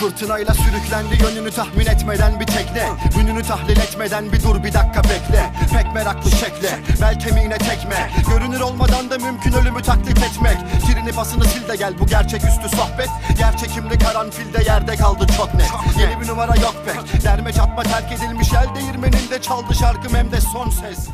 Fırtınayla sürüklendi yönünü tahmin etmeden bir tekne. Gününü tahlil etmeden bir dur bir dakika bekle. Pek meraklı şekle bel kemiğine tekme. Görünür olmadan da mümkün ölümü taklit etmek. Kirini basını sil de gel bu gerçeküstü sohbet. Gerçekimli karanfilde yerde kaldı çok net. Yeni bir numara yok pek. Derme çatma terk edilmiş el değirmeninde çaldı şarkım hem de son ses.